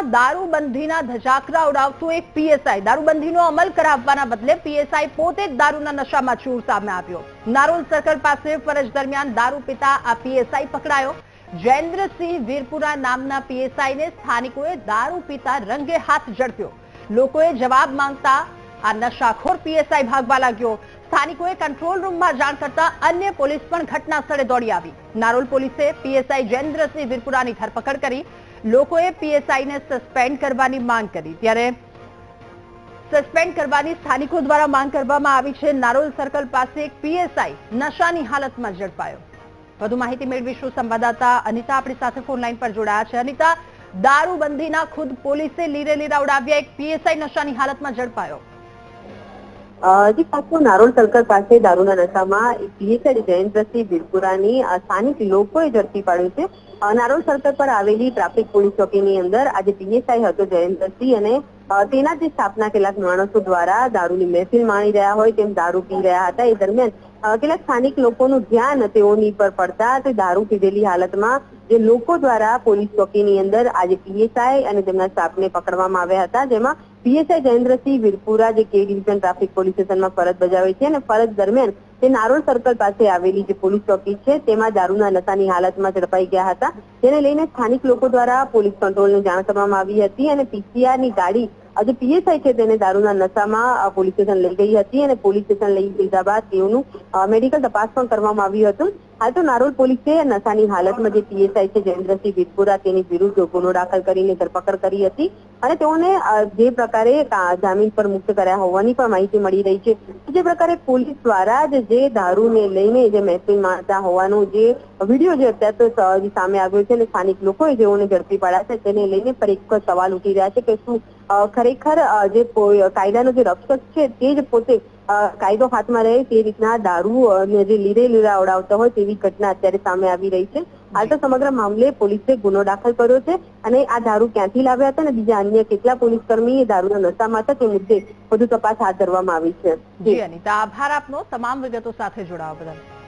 નશામાં દારૂબંધીના ધજાકરા ઉડાવતું એક પીએસઆઈ. દારૂબંધીનો અમલ કરાવવાના બદલે પીએસઆઈ પોતે જ દારૂના નશામાં ચૂર સામે આવ્યો. નારોલ સર્કલ પાસે ફરજ દરમિયાન દારૂ પીતા આ પીએસઆઈ પકડાયો. જયેન્દ્રસિંહ વીરપુરા નામના પીએસઆઈને સ્થાનિકોએ દારૂ પીતા રંગે હાથ ઝડપ્યો. લોકોએ જવાબ માંગતા આ નશાખોર પીએસઆઈ ભાગવા લાગ્યો. સ્થાનિકોએ કંટ્રોલ રૂમમાં જાણ કરતા અન્ય પોલીસ પણ ઘટના સ્થળે દોડી આવી. નારોલ પોલીસે પીએસઆઈ જયેન્દ્રસિંહ વિરપુરાની ધરપકડ કરી. લોકોએ પીએસઆઈને સસ્પેન્ડ કરવાની માંગ કરી. ત્યારે સસ્પેન્ડ કરવાની સ્થાનિકો દ્વારા માંગ કરવામાં આવી છે. નારોલ સર્કલ પાસે એક પીએસઆઈ નશાની હાલતમાં ઝડપાયો. વધુ માહિતી મેળવીશું સંવાદદાતા અનિતા. આપણી સાથે ફોન લાઈન પર જોડાયા છે. અનિતા, દારૂબંધીના ખુદ પોલીસે લીરે લીરા ઉડાવ્યા એક પીએસઆઈ નશાની હાલતમાં ઝડપાયો. જી પાછું નારોલ સર્કલ પાસે દારૂના નશામાં પીએસઆઈ જયંતસિંહ વિરપુરાની સ્થાનિક લોકોએ ઝડપી પાડ્યું છે. નારોલ સર્કલ પર આવેલી ટ્રાફિક પોલીસ ચોકીની અંદર આજે પીએસઆઈ હતો જયંતસિંહ અને તેના જે સ્થાપના કેટલાક માણસો દ્વારા દારૂની મહેફિલ માણી રહ્યા હોય તેમ દારૂ પી રહ્યા હતા. એ દરમિયાન કેટલાક સ્થાનિક લોકોનું ધ્યાન તેઓની પર પડતા તે દારૂ પીધેલી હાલતમાં જે લોકો દ્વારા પોલીસ ચોકીની અંદર આજે પીએસઆઈ અને તેમના સ્ટાફને પકડવામાં આવ્યા હતા, જેમાં પીએસઆઈ જયેન્દ્રસિંહ વીરપુરા જે કે ડિવિઝન ટ્રાફિક પોલીસ સ્ટેશનમાં ફરજ બજાવે છે અને ફરજ દરમિયાન તે નારોલ સર્કલ પાસે આવેલી જે પોલીસ ચોકી છે, તેમાં દારૂના નશાની હાલતમાં ઝડપાઈ ગયા હતા. જેને લઈને સ્થાનિક લોકો દ્વારા પોલીસ કંટ્રોલને જાણ કરવામાં આવી હતી અને પીસીઆરની ગાડી આજે પીએસઆઈ છે તેને દારૂના નશામાં પોલીસ સ્ટેશન લઈ ગઈ હતી અને પોલીસ સ્ટેશન લઈ લીધા બાદ તેઓનું મેડિકલ તપાસ પણ કરવામાં આવ્યું હતું. હાલ તો નારોલ પોલીસે નશાની હાલતમાં જે પીએસઆઈ છે જયેન્દ્રસિંહ વીરપુરા, તેની વિરુદ્ધ ગુનો દાખલ કરીને ધરપકડ કરી હતી અને તેઓને જે પ્રકારે જામીન પર મુક્ત કર્યા હોવાની પણ માહિતી મળી રહી છે. જે પ્રકારે પોલીસ દ્વારા જ જે દારૂને લઈને જે મહેફિલ માણતા હોવાનો જે વીડિયો જે અત્યારે સામે આવ્યો છે અને સ્થાનિક લોકોએ જેઓને ઝડપી પાડ્યા છે, તેને લઈને પર એક સવાલ ઉઠી રહ્યા છે કે શું ખરેખર જે કાયદાનો જે રક્ષક છે, તે જ પોતે કાયદો હાથમાં રહે તે રીતના દારૂ અને જે લીરે લીરા ઉડાવતા હોય તેવી ઘટના અત્યારે સામે આવી રહી છે. હાલ તો સમગ્ર મામલે પોલીસે ગુનો દાખલ કર્યો છે અને આ દારૂ ક્યાંથી લાવ્યા હતા અને બીજા અન્ય કેટલા પોલીસ કર્મી દારૂના નશામાં હતા તે મુદ્દે વધુ તપાસ હાથ ધરવામાં આવી છે. જી અનિતા આભાર આપનો. તમામ વિગતો સાથે જોડાવા બદલ.